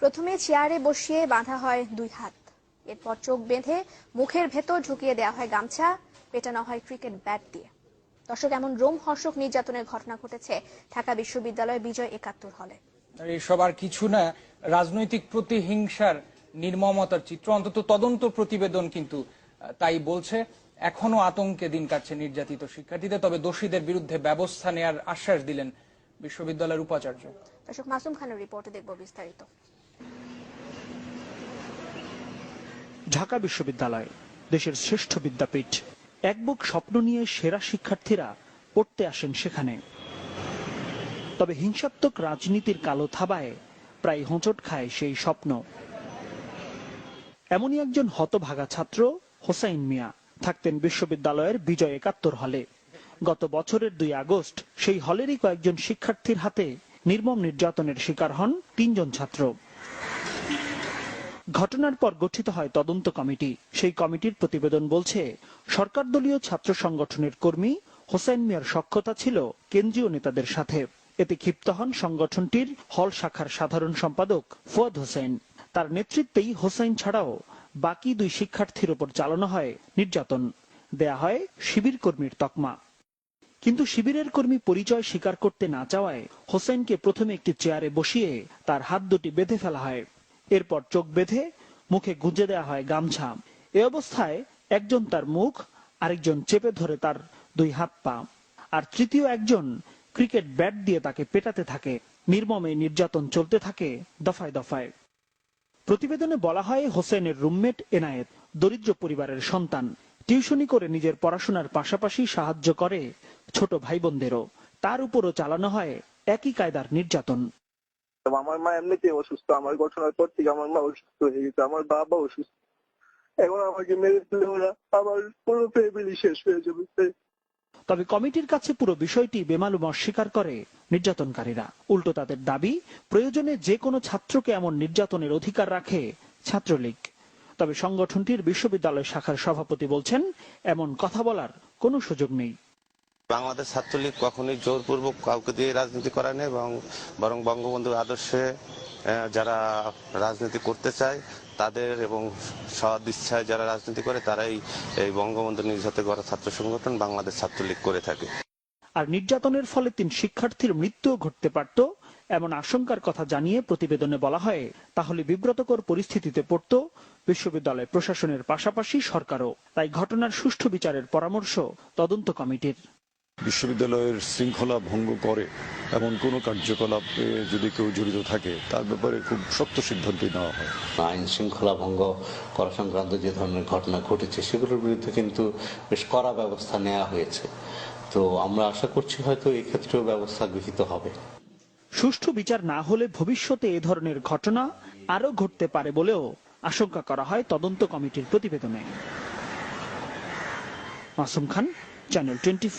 প্রথমে চেয়ারে বসিয়ে বাঁধা হয় দুই হাত। এরপর চোখ বেঁধে মুখের ভেতর ঢুকিয়ে দেওয়া হয় গামছা পেটানো হয় ক্রিকেট ব্যাট দিয়ে। দর্শক এমন রোম রোমহর্ষক নির্যাতনের ঘটনা ঘটেছে ঢাকা বিশ্ববিদ্যালয় বিজয় একাত্তর হলে। এসব আর কিছু না রাজনৈতিক প্রতিহিংসার নির্মমতার চিত্র অন্তত তদন্ত প্রতিবেদন কিন্তু তাই বলছে এখনও আতঙ্কে দিন কাটছে নির্যাতিত শিক্ষার্থীদের তবে দোষীদের বিরুদ্ধে ব্যবস্থা নেয়ার আশ্বাস দিলেন বিশ্ববিদ্যালয়ের উপাচার্য। দর্শক মাসুম খানের রিপোর্টে দেখব বিস্তারিত। ঢাকা বিশ্ববিদ্যালয়, দেশের শ্রেষ্ঠ বিদ্যাপীঠ। এক বুক স্বপ্ন নিয়ে সেরা শিক্ষার্থীরা পড়তে আসেন সেখানে। তবে হিংসাত্মক রাজনীতির কালো থাবায় প্রায় হোঁচট খায় সেই স্বপ্ন। এমনই একজন হতভাগা ছাত্র হোসাইন মিয়া থাকতেন বিশ্ববিদ্যালয়ের বিজয় একাত্তর হলে। গত বছরের দুই আগস্ট সেই হলেরই কয়েকজন শিক্ষার্থীর হাতে নির্মম নির্যাতনের শিকার হন তিনজন ছাত্র। ঘটনার পর গঠিত হয় তদন্ত কমিটি। সেই কমিটির প্রতিবেদন বলছে, সরকার দলীয় ছাত্র সংগঠনের কর্মী হোসেন মিয়ার সক্ষতা ছিল কেন্দ্রীয় নেতাদের সাথে। এতে ক্ষিপ্ত হন সংগঠনটির হল শাখার সাধারণ সম্পাদক ফুয়াদ হোসেন। তার নেতৃত্বেই হোসেন ছাড়াও বাকি দুই শিক্ষার্থীর ওপর চালানো হয় নির্যাতন। দেয়া হয় শিবির কর্মীর তকমা। কিন্তু শিবিরের কর্মী পরিচয় স্বীকার করতে না চাওয়ায় হোসেনকে প্রথমে একটি চেয়ারে বসিয়ে তার হাত দুটি বেঁধে ফেলা হয়। এরপর চোখ বেঁধে মুখে গুঁজে দেওয়া হয় গামছা। এ অবস্থায় একজন তার মুখ, আরেকজন চেপে ধরে তার দুই হাত পা। আর তৃতীয় একজন ক্রিকেট ব্যাট দিয়ে তাকে পেটাতে থাকে। নির্মমে নির্যাতন চলতে থাকে দফায় দফায়। প্রতিবেদনে বলা হয় হোসেনের রুমমেট এনায়েত দরিদ্র পরিবারের সন্তান। টিউশনি করে নিজের পড়াশোনার পাশাপাশি সাহায্য করে ছোট ভাই বোনদেরও তার উপরও চালানো হয় একই কায়দার নির্যাতন। তো আমার মা এমনিতে অসুস্থ। আমার ঘটনার পর থেকে আমার মা অসুস্থ হয়ে গেছে, আমার বাবা অসুস্থ। এখন আমাকে মেরে দিলে ওরা, আমার পুরো ফ্যামিলি শেষ হয়ে যাবে তবে কমিটির কাছে পুরো বিষয়টি বেমালুম অস্বীকার করে নির্যাতনকারীরা। উল্টো তাদের দাবি, প্রয়োজনে যে কোনো ছাত্রকে এমন নির্যাতনের অধিকার রাখে ছাত্রলীগ। তবে সংগঠনটির বিশ্ববিদ্যালয় শাখার সভাপতি বলছেন, এমন কথা বলার কোনো সুযোগ নেই। বাংলাদেশ ছাত্রলীগ কখনোই জোরপূর্বক কাউকে দিয়ে রাজনীতি করে না এবং বরং বঙ্গবন্ধুর আদর্শে যারা রাজনীতি করতে চায়, তাদের এবং সৎ ইচ্ছায় যারা রাজনীতি করে, তারাই এই বঙ্গবন্ধু নির্যাতন করা ছাত্র সংগঠন বাংলাদেশ ছাত্রলীগ করে থাকে। আর নির্যাতনের ফলে তিন শিক্ষার্থীর মৃত্যুও ঘটতে পারত, এমন আশঙ্কার কথা জানিয়ে প্রতিবেদনে বলা হয়, তাহলে বিব্রতকর পরিস্থিতিতে পড়ত বিশ্ববিদ্যালয় প্রশাসনের পাশাপাশি সরকারও। তাই ঘটনার সুষ্ঠু বিচারের পরামর্শ তদন্ত কমিটির। বিশ্ববিদ্যালয়ের শৃঙ্খলা ভঙ্গ করে এমন কোনো কার্যকলাপে যদি কেউ জড়িত থাকে তার ব্যাপারে খুব শক্ত সিদ্ধান্তই নেওয়া হয়। আইন শৃঙ্খলা ভঙ্গ করা সংক্রান্ত যে ধরনের ঘটনা ঘটেছে সেগুলোর বিরুদ্ধে কিন্তু বেশ কড়া ব্যবস্থা নেওয়া হয়েছে। তো আমরা আশা করছি হয়তো এক্ষেত্রেও ব্যবস্থা গৃহীত হবে। সুষ্ঠু বিচার না হলে ভবিষ্যতে এ ধরনের ঘটনা আরও ঘটতে পারে বলেও আশঙ্কা করা হয় তদন্ত কমিটির প্রতিবেদনে। মাসুম খান চ্যানেল টোয়েন্টি